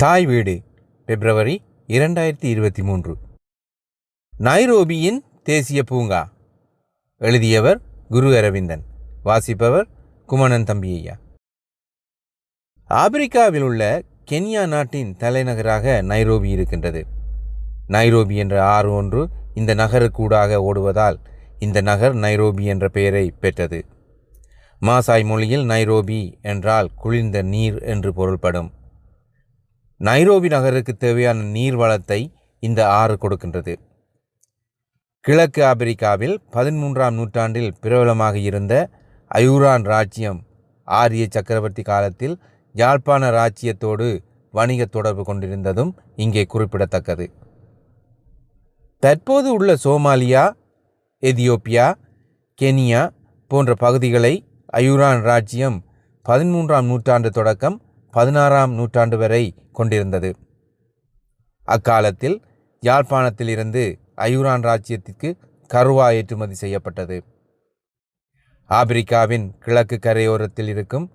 தாய் வீடு பிப்ரவரி இரண்டாயிரத்தி இருபத்தி மூன்று. நைரோபியின் தேசிய பூங்கா. எழுதியவர் குரு அரவிந்தன். வாசிப்பவர் குமணன் தம்பியையா ஆப்பிரிக்காவில் உள்ள கென்யா நாட்டின் தலைநகராக நைரோபி இருக்கின்றது. நைரோபி என்ற ஆறு ஒன்று இந்த நகருக்கூடாக ஓடுவதால் இந்த நகர் நைரோபி என்ற பெயரை பெற்றது. மாசாய் மொழியில் நைரோபி என்றால் குளிர்ந்த நீர் என்று பொருள்படும். நைரோபி நகருக்கு தேவையான நீர் வளத்தை இந்த ஆறு கொடுக்கின்றது. கிழக்கு ஆப்பிரிக்காவில் பதிமூன்றாம் நூற்றாண்டில் பிரபலமாக இருந்த அயூரான் ராஜ்யம் ஆரிய சக்கரவர்த்தி காலத்தில் யாழ்ப்பாண ராஜ்யத்தோடு வணிக தொடர்பு கொண்டிருந்ததும் இங்கே குறிப்பிடத்தக்கது. தற்போது உள்ள சோமாலியா எதியோப்பியா கெனியா போன்ற பகுதிகளை அயூரான் ராஜ்யம் பதிமூன்றாம் நூற்றாண்டு தொடக்கம் பதினாறாம் நூற்றாண்டு வரை கொண்டிருந்தது. அக்காலத்தில் யாழ்ப்பாணத்திலிருந்து அயூரான் ராஜ்யத்திற்கு கருவா ஏற்றுமதி செய்யப்பட்டது. ஆப்பிரிக்காவின் கிழக்கு கரையோரத்தில் இருக்கும்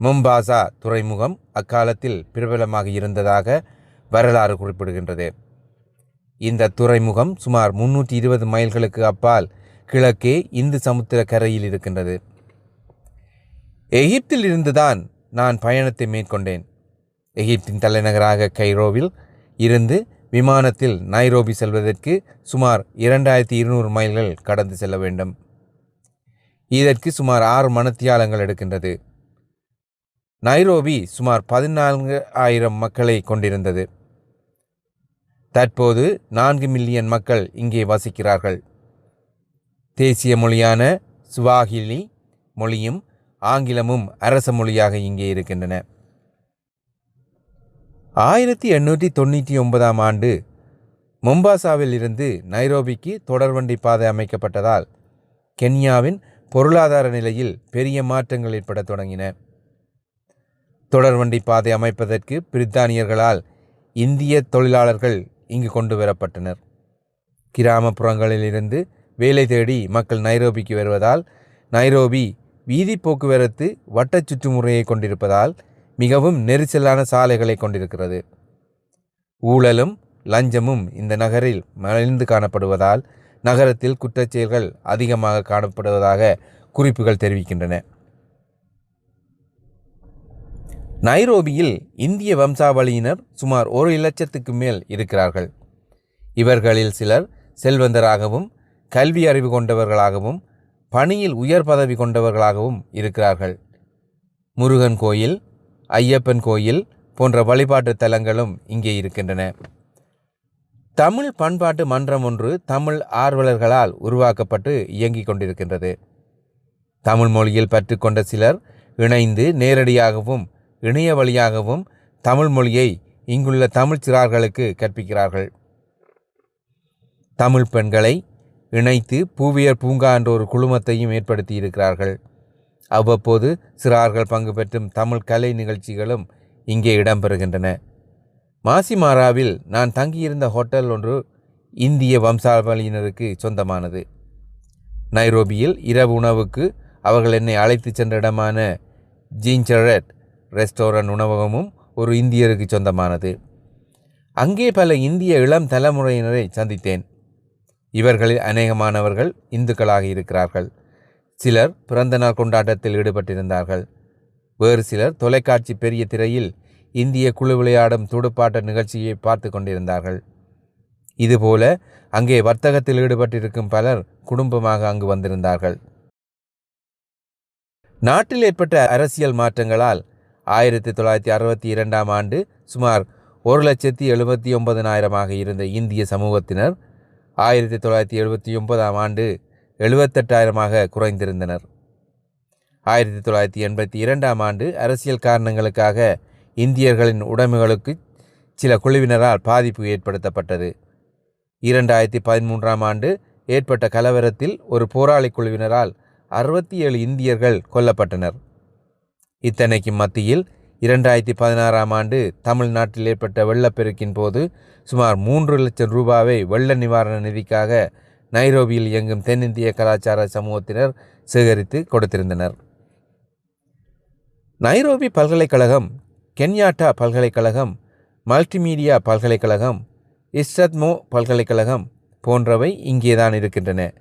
மும்பாசா துறைமுகம் அக்காலத்தில் பிரபலமாக இருந்ததாக வரலாறு குறிப்பிடுகின்றது. இந்த துறைமுகம் சுமார் முன்னூற்றி இருபது மைல்களுக்கு அப்பால் கிழக்கே இந்து சமுத்திர கரையில் இருக்கின்றது. எகிப்தில் இருந்துதான் நான் பயணத்தை மேற்கொண்டேன். எகிப்தின் தலைநகராக கைரோவில் இருந்து விமானத்தில் நைரோபி செல்வதற்கு சுமார் இரண்டாயிரத்தி இருநூறு மைல்கள் கடந்து செல்ல வேண்டும். இதற்கு சுமார் ஆறு மணத்தியாலங்கள் எடுக்கின்றது. நைரோபி சுமார் பதினான்கு ஆயிரம் மக்களை கொண்டிருந்தது. தற்போது நான்கு மில்லியன் மக்கள் இங்கே வசிக்கிறார்கள். தேசிய மொழியான சுவாகிலி மொழியும் ஆங்கிலமும் அரச மொழியாக இங்கே இருக்கின்றன. ஆயிரத்தி எண்ணூற்றி தொண்ணூற்றி ஒன்பதாம் ஆண்டு மொம்பாசாவில் இருந்து நைரோபிக்கு தொடர்வண்டி பாதை அமைக்கப்பட்டதால் கென்யாவின் பொருளாதார நிலையில் பெரிய மாற்றங்கள் ஏற்பட தொடங்கின. தொடர்வண்டி பாதை அமைப்பதற்கு பிரித்தானியர்களால் இந்திய தொழிலாளர்கள் இங்கு கொண்டு வரப்பட்டனர். கிராமப்புறங்களிலிருந்து வேலை தேடி மக்கள் நைரோபிக்கு வருவதால் நைரோபி வீதி போக்குவரத்து வட்ட சுற்றுமுறையை கொண்டிருப்பதால் மிகவும் நெரிசலான சாலைகளை கொண்டிருக்கிறது. ஊழலும் லஞ்சமும் இந்த நகரில் மலிந்து காணப்படுவதால் நகரத்தில் குற்றச்செயல்கள் அதிகமாக காணப்படுவதாக குறிப்புகள் தெரிவிக்கின்றன. நைரோபியில் இந்திய வம்சாவளியினர் சுமார் ஒரு இலட்சத்துக்கு மேல் இருக்கிறார்கள். இவர்களில் சிலர் செல்வந்தராகவும் கல்வி அறிவு கொண்டவர்களாகவும் பணியில் உயர் பதவி கொண்டவர்களாகவும் இருக்கிறார்கள். முருகன் கோயில் ஐயப்பன் கோயில் போன்ற வழிபாட்டு தலங்களும் இங்கே இருக்கின்றன. தமிழ் பண்பாட்டு மன்றம் ஒன்று தமிழ் ஆர்வலர்களால் உருவாக்கப்பட்டு இயங்கிக் கொண்டிருக்கின்றது. தமிழ் மொழியில் பற்றுக்கொண்ட சிலர் இணைந்து நேரடியாகவும் இணைய வழியாகவும் தமிழ் மொழியை இங்குள்ள தமிழ் சிறார்களுக்கு கற்பிக்கிறார்கள். தமிழ் பெண்களை இணைத்து பூவியர் பூங்கா என்ற ஒரு குழுமத்தையும் ஏற்படுத்தியிருக்கிறார்கள். அவ்வப்போது சிறார்கள் பங்கு பெற்றும் தமிழ் கலை நிகழ்ச்சிகளும் இங்கே இடம்பெறுகின்றன. மாசிமாராவில் நான் தங்கியிருந்த ஹோட்டல் ஒன்று இந்திய வம்சாவளியினருக்கு சொந்தமானது. நைரோபியில் இரவு உணவுக்கு அவர்கள் என்னை அழைத்து சென்ற இடமான ஜீன்சரட் ரெஸ்டாரண்ட் உணவகமும் ஒரு இந்தியருக்கு சொந்தமானது. அங்கே பல இந்திய இளம் தலைமுறையினரை சந்தித்தேன். இவர்களில் அநேகமானவர்கள் இந்துக்களாக இருக்கிறார்கள். சிலர் பிறந்தநாள் கொண்டாட்டத்தில் ஈடுபட்டிருந்தார்கள். வேறு சிலர் தொலைக்காட்சி பெரிய திரையில் இந்திய குழு விளையாடும் துடுப்பாட்ட நிகழ்ச்சியை பார்த்து கொண்டிருந்தார்கள். இதுபோல அங்கே வர்த்தகத்தில் ஈடுபட்டிருக்கும் பலர் குடும்பமாக அங்கு வந்திருந்தார்கள். நாட்டில் ஏற்பட்ட அரசியல் மாற்றங்களால் ஆயிரத்தி தொள்ளாயிரத்தி அறுபத்தி இரண்டாம் ஆண்டு சுமார் ஒரு லட்சத்தி எழுபத்தி ஒன்பதனாயிரமாக இருந்த இந்திய சமூகத்தினர் ஆயிரத்தி தொள்ளாயிரத்தி எழுபத்தி ஒன்பதாம் ஆண்டு எழுபத்தெட்டாயிரமாக குறைந்திருந்தனர். ஆயிரத்தி தொள்ளாயிரத்தி எண்பத்தி இரண்டாம் ஆண்டு அரசியல் காரணங்களுக்காக இந்தியர்களின் உடைமைகளுக்கு சில குழுவினரால் பாதிப்பு ஏற்படுத்தப்பட்டது. இரண்டாயிரத்தி பதிமூன்றாம் ஆண்டு ஏற்பட்ட கலவரத்தில் ஒரு போராளி குழுவினரால் அறுபத்தி ஏழு இந்தியர்கள் கொல்லப்பட்டனர். இத்தனைக்கும் மத்தியில் இரண்டாயிரத்தி பதினாறாம் ஆண்டு தமிழ்நாட்டில் ஏற்பட்ட வெள்ளப்பெருக்கின் போது சுமார் மூன்று லட்சம் ரூபாவை வெள்ள நிவாரண நிதிக்காக நைரோபியில் இயங்கும் தென்னிந்திய கலாச்சார சமூகத்தினர் சேகரித்து கொடுத்திருந்தனர். நைரோபி பல்கலைக்கழகம் கென்யாட்டா பல்கலைக்கழகம் மல்டிமீடியா பல்கலைக்கழகம் இஸ்ரத்மோ பல்கலைக்கழகம் போன்றவை இங்கேதான் இருக்கின்றன.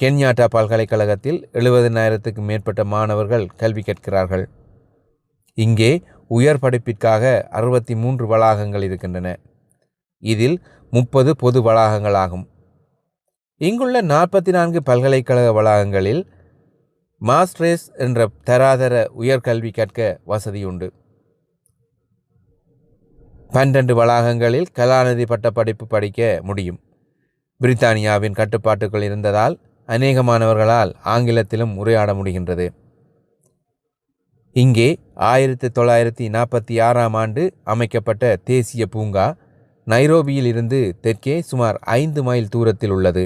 கென்யாட்டா பல்கலைக்கழகத்தில் எழுபதனாயிரத்துக்கும் மேற்பட்ட மாணவர்கள் கல்வி கற்கிறார்கள். இங்கே உயர் படிப்பிற்காக அறுபத்தி மூன்று வளாகங்கள் இருக்கின்றன. இதில் முப்பது பொது வளாகங்களாகும். இங்குள்ள நாற்பத்தி நான்கு பல்கலைக்கழக வளாகங்களில் மாஸ்ட்ரேஸ் என்ற தராதர உயர்கல்வி கற்க வசதியுண்டு பன்னெண்டு வளாகங்களில் கலாநிதி பட்டப்படிப்பு படிக்க முடியும். பிரித்தானியாவின் கட்டுப்பாட்டுக்குள் இருந்ததால் அநேக மாணவர்களால் ஆங்கிலத்திலும் உரையாட முடிகின்றது. இங்கே ஆயிரத்தி தொள்ளாயிரத்தி நாற்பத்தி ஆறாம் ஆண்டு அமைக்கப்பட்ட தேசிய பூங்கா நைரோபியில் இருந்து தெற்கே சுமார் ஐந்து மைல் தூரத்தில் உள்ளது.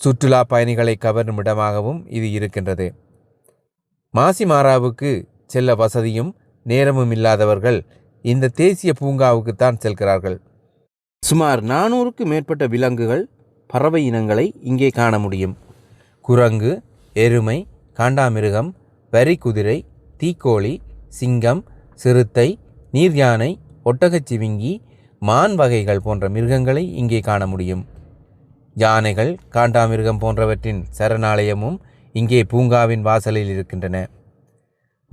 சுற்றுலா பயணிகளை கவரும் இடமாகவும் இது இருக்கின்றது. மாசிமாராவுக்கு செல்ல வசதியும் நேரமும் இல்லாதவர்கள் இந்த தேசிய பூங்காவுக்குத்தான் செல்கிறார்கள். சுமார் நானூறுக்கு மேற்பட்ட விலங்குகள் பறவை இனங்களை இங்கே காண முடியும். குரங்கு எருமை காண்டாமிருகம் வரிக்குதிரை தீக்கோழி சிங்கம் சிறுத்தை நீர் யானை ஒட்டகச்சிவிங்கி மான் வகைகள் போன்ற மிருகங்களை இங்கே காண முடியும். யானைகள் காண்டாமிருகம் போன்றவற்றின் சரணாலயமும் இங்கே பூங்காவின் வாசலில் இருக்கின்றன.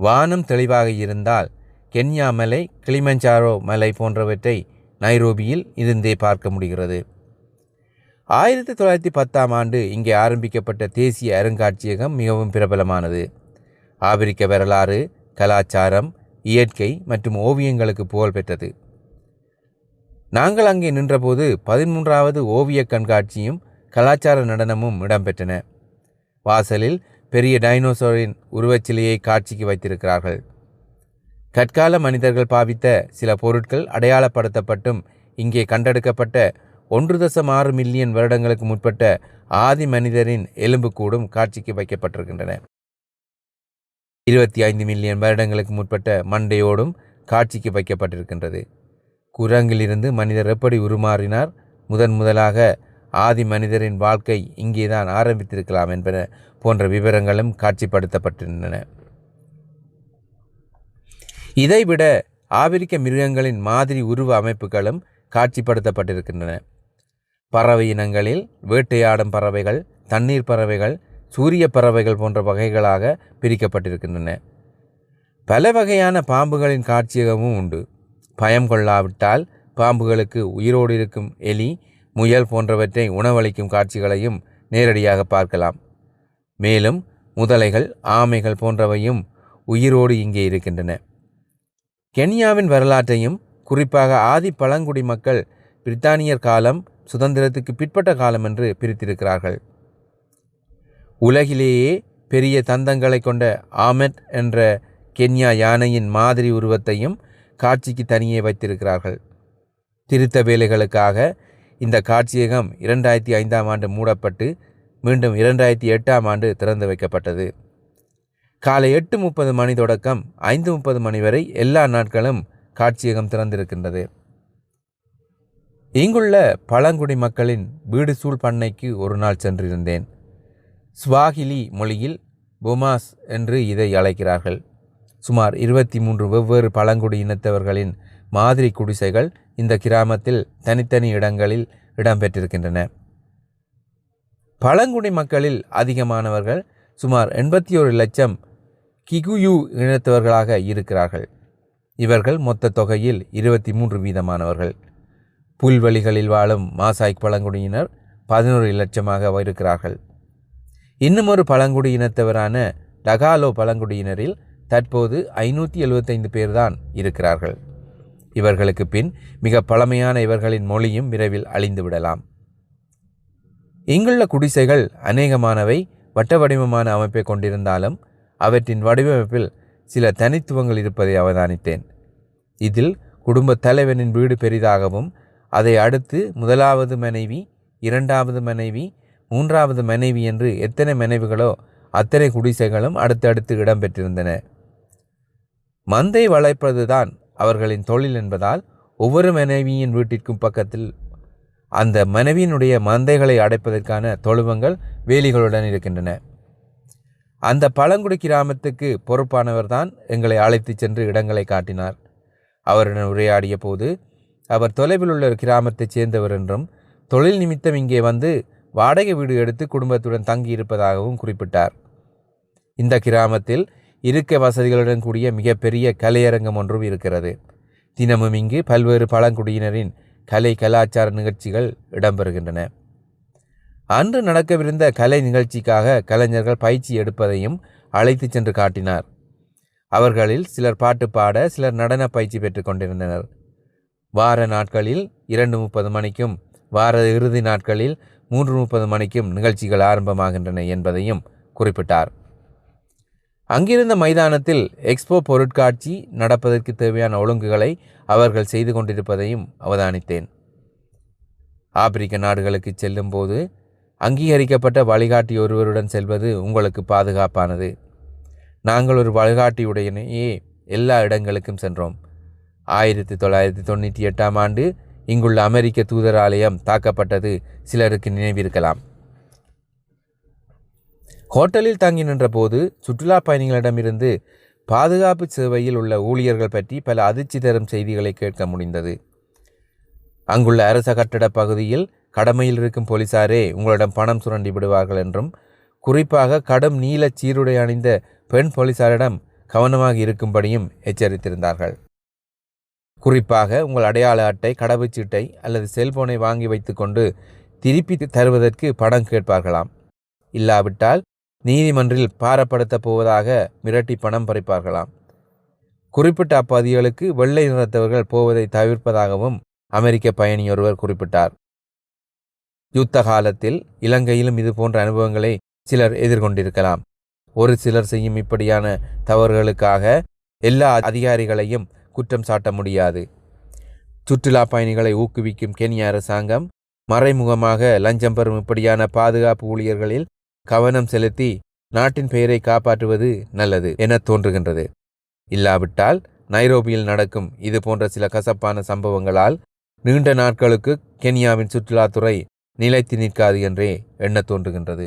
வானம் தெளிவாக இருந்தால் கென்யா மலை கிளிமஞ்சாரோ மலை போன்றவற்றை நைரோபியில் இருந்தே பார்க்க முடிகிறது. ஆயிரத்தி தொள்ளாயிரத்தி பத்தாம் ஆண்டு இங்கே ஆரம்பிக்கப்பட்ட தேசிய அருங்காட்சியகம் மிகவும் பிரபலமானது. ஆப்பிரிக்க வரலாறு கலாச்சாரம் இயற்கை மற்றும் ஓவியங்களுக்கு புகழ் பெற்றது. நாங்கள் அங்கே நின்றபோது பதிமூன்றாவது ஓவிய கண்காட்சியும் கலாச்சார நடனமும் இடம்பெற்றன. வாசலில் பெரிய டைனோசோரின் உருவச்சிலையை காட்சிக்கு வைத்திருக்கிறார்கள். கற்கால மனிதர்கள் பாவித்த சில பொருட்கள் அடையாளப்படுத்தப்பட்டும் இங்கே கண்டெடுக்கப்பட்ட ஒன்று தசம் ஆறு மில்லியன் வருடங்களுக்கு முற்பட்ட ஆதி மனிதரின் எலும்புக்கூடும் காட்சிக்கு வைக்கப்பட்டிருக்கின்றன. இருபத்தி ஐந்து மில்லியன் வருடங்களுக்கு முற்பட்ட மண்டையோடும் காட்சிக்கு வைக்கப்பட்டிருக்கின்றது. குரங்கிலிருந்து மனிதர் எப்படி உருமாறினார்? முதன் முதலாக ஆதி மனிதரின் வாழ்க்கை இங்கேதான் ஆரம்பித்திருக்கலாம் என்பன போன்ற விவரங்களும் காட்சிப்படுத்தப்பட்டிருந்தன. இதைவிட ஆப்பிரிக்க மிருகங்களின் மாதிரி உருவ அமைப்புகளும் காட்சிப்படுத்தப்பட்டிருக்கின்றன. பறவை இனங்களில் வேட்டையாடும் பறவைகள் தண்ணீர் பறவைகள் சூரிய பறவைகள் போன்ற வகைகளாக பிரிக்கப்பட்டிருக்கின்றன. பல வகையான பாம்புகளின் காட்சியகமும் உண்டு. பயம் கொள்ளாவிட்டால் பாம்புகளுக்கு உயிரோடு இருக்கும் எலி முயல் போன்றவற்றை உணவளிக்கும் காட்சிகளையும் நேரடியாக பார்க்கலாம். மேலும் முதலைகள் ஆமைகள் போன்றவையும் உயிரோடு இங்கே இருக்கின்றன. கென்யாவின் வரலாற்றையும் குறிப்பாக ஆதி பழங்குடி மக்கள் பிரித்தானியர் காலம் சுதந்திரத்துக்கு பிற்பட்ட காலம் என்று பிரித்திருக்கிறார்கள். உலகிலேயே பெரிய தந்தங்களை கொண்ட ஆமெட் என்ற கென்யா யானையின் மாதிரி உருவத்தையும் காட்சிக்கு தனியே வைத்திருக்கிறார்கள். திருத்த வேலைகளுக்காக இந்த காட்சியகம் இரண்டாயிரத்தி ஐந்தாம் ஆண்டு மூடப்பட்டு மீண்டும் இரண்டாயிரத்தி எட்டாம் ஆண்டு திறந்து வைக்கப்பட்டது. காலை எட்டு முப்பது மணி தொடக்கம் ஐந்து முப்பது மணி வரை எல்லா நாட்களும் காட்சியகம் திறந்திருக்கின்றது. இங்குள்ள பழங்குடி மக்களின் வீடு சூழ் பண்ணைக்கு ஒரு நாள் சென்றிருந்தேன். ஸ்வாகிலி மொழியில் பொமாஸ் என்று இதை அழைக்கிறார்கள். சுமார் இருபத்தி மூன்று வெவ்வேறு பழங்குடி இனத்தவர்களின் மாதிரி குடிசைகள் இந்த கிராமத்தில் தனித்தனி இடங்களில் இடம்பெற்றிருக்கின்றன. பழங்குடி மக்களில் அதிகமானவர்கள் சுமார் எண்பத்தி ஒரு லட்சம் கிகுயு இனத்தவர்களாக இருக்கிறார்கள். இவர்கள் மொத்த தொகையில் இருபத்தி மூன்று வீதமானவர்கள். புல்வெளிகளில் வாழும் மாசாய் பழங்குடியினர் பதினோரு லட்சமாக இருக்கிறார்கள். இன்னும் ஒரு பழங்குடி இனத்தவரான டகாலோ பழங்குடியினரில் தற்போது ஐநூற்றி எழுபத்தைந்து பேர்தான் இருக்கிறார்கள். இவர்களுக்கு பின் மிக பழமையான இவர்களின் மொழியும் விரைவில் அழிந்து விடலாம். இங்குள்ள குடிசைகள் அநேகமானவை வட்ட வடிவமான அமைப்பை கொண்டிருந்தாலும் அவற்றின் வடிவமைப்பில் சில தனித்துவங்கள் இருப்பதை அவதானித்தேன். இதில் குடும்ப தலைவனின் வீடு பெரிதாகவும் அதை அடுத்து முதலாவது மனைவி இரண்டாவது மனைவி மூன்றாவது மனைவி என்று எத்தனை மனைவிகளோ அத்தனை குடிசைகளும் அடுத்தடுத்து இடம்பெற்றிருந்தன. மந்தை வளைப்பதுதான் அவர்களின் தொழில் என்பதால் ஒவ்வொரு மனைவியின் வீட்டிற்கும் பக்கத்தில் அந்த மனைவியினுடைய மந்தைகளை அடைப்பதற்கான தொழுவங்கள் வேலிகளுடன் இருக்கின்றன. அந்த பழங்குடி கிராமத்துக்கு பொறுப்பானவர் தான் எங்களை அழைத்து சென்று இடங்களை காட்டினார். அவருடன் உரையாடிய போது அவர் தொலைவில் உள்ள ஒரு கிராமத்தைச் சேர்ந்தவர் என்றும் தொழில் நிமித்தம் இங்கே வந்து வாடகை வீடு எடுத்து குடும்பத்துடன் தங்கியிருப்பதாகவும் குறிப்பிட்டார். இந்த கிராமத்தில் இருக்க வசதிகளுடன் கூடிய மிகப்பெரிய கலையரங்கம் ஒன்றும் இருக்கிறது. தினமும் இங்கு பல்வேறு பழங்குடியினரின் கலை கலாச்சார நிகழ்ச்சிகள் இடம்பெறுகின்றன. அன்று நடக்கவிருந்த கலை நிகழ்ச்சிக்காக கலைஞர்கள் பயிற்சி எடுப்பதையும் அழைத்து சென்று காட்டினார். அவர்களில் சிலர் பாட்டு பாட சிலர் நடன பயிற்சி பெற்றுக் கொண்டிருந்தனர். வார நாட்களில் இரண்டு முப்பது மணிக்கும் வார இறுதி நாட்களில் மூன்று முப்பது மணிக்கும் நிகழ்ச்சிகள் ஆரம்பமாகின்றன என்பதையும் குறிப்பிட்டார். அங்கிருந்த மைதானத்தில் எக்ஸ்போ பொருட்காட்சி நடப்பதற்கு தேவையான ஒழுங்குகளை அவர்கள் செய்து கொண்டிருப்பதையும் அவதானித்தேன். ஆப்பிரிக்க நாடுகளுக்கு செல்லும் போது அங்கீகரிக்கப்பட்ட வழிகாட்டி ஒருவருடன் செல்வது உங்களுக்கு பாதுகாப்பானது. நாங்கள் ஒரு வழிகாட்டியுடனேயே எல்லா இடங்களுக்கும் சென்றோம். ஆயிரத்தி தொள்ளாயிரத்தி தொண்ணூற்றி எட்டாம் ஆண்டு இங்குள்ள அமெரிக்க தூதராலயம் தாக்கப்பட்டது சிலருக்கு நினைவிருக்கலாம். ஹோட்டலில் தங்கி நின்றபோது சுற்றுலா பயணிகளிடமிருந்து பாதுகாப்பு சேவையில் உள்ள ஊழியர்கள் பற்றி பல அதிர்ச்சி தரும் செய்திகளை கேட்க முடிந்தது. அங்குள்ள அரச கட்டட பகுதியில் கடமையில் இருக்கும் போலீசாரே உங்களிடம் பணம் சுரண்டி விடுவார்கள் என்றும் குறிப்பாக கடும் நீல சீருடை அணிந்த பெண் போலீசாரிடம் கவனமாக இருக்கும்படியும் எச்சரித்திருந்தார்கள். குறிப்பாக உங்கள் அடையாள அட்டை கடவுச்சீட்டை அல்லது செல்போனை வாங்கி வைத்துக்கொண்டு திருப்பி தருவதற்கு பணம் கேட்பார்களாம். இல்லாவிட்டால் நீதிமன்றில் பாரப்படுத்தப் போவதாக மிரட்டி பணம் பறிப்பார்களாம். குறிப்பிட்ட அப்பகுதிகளுக்கு வெள்ளை நிறத்தவர்கள் போவதை தவிர்ப்பதாகவும் அமெரிக்க பயணியொருவர் குறிப்பிட்டார். யுத்த காலத்தில் இலங்கையிலும் இது போன்ற அனுபவங்களை சிலர் எதிர்கொண்டிருக்கலாம். ஒரு சிலர் செய்யும் இப்படியான தவறுகளுக்காக எல்லா அதிகாரிகளையும் குற்றம் சாட்ட முடியாது. சுற்றுலா பயணிகளை ஊக்குவிக்கும் கென்யா அரசாங்கம் மறைமுகமாக லஞ்சம் பெறும் இப்படியான பாதுகாப்பு ஊழியர்களில் கவனம் செலுத்தி நாட்டின் பெயரை காப்பாற்றுவது நல்லது என தோன்றுகின்றது. இல்லாவிட்டால் நைரோபியில் நடக்கும் இது போன்ற சில கசப்பான சம்பவங்களால் நீண்ட நாட்களுக்கு கென்யாவின் சுற்றுலாத்துறை நிலைத்து நிற்காது என்றே எண்ண தோன்றுகின்றது.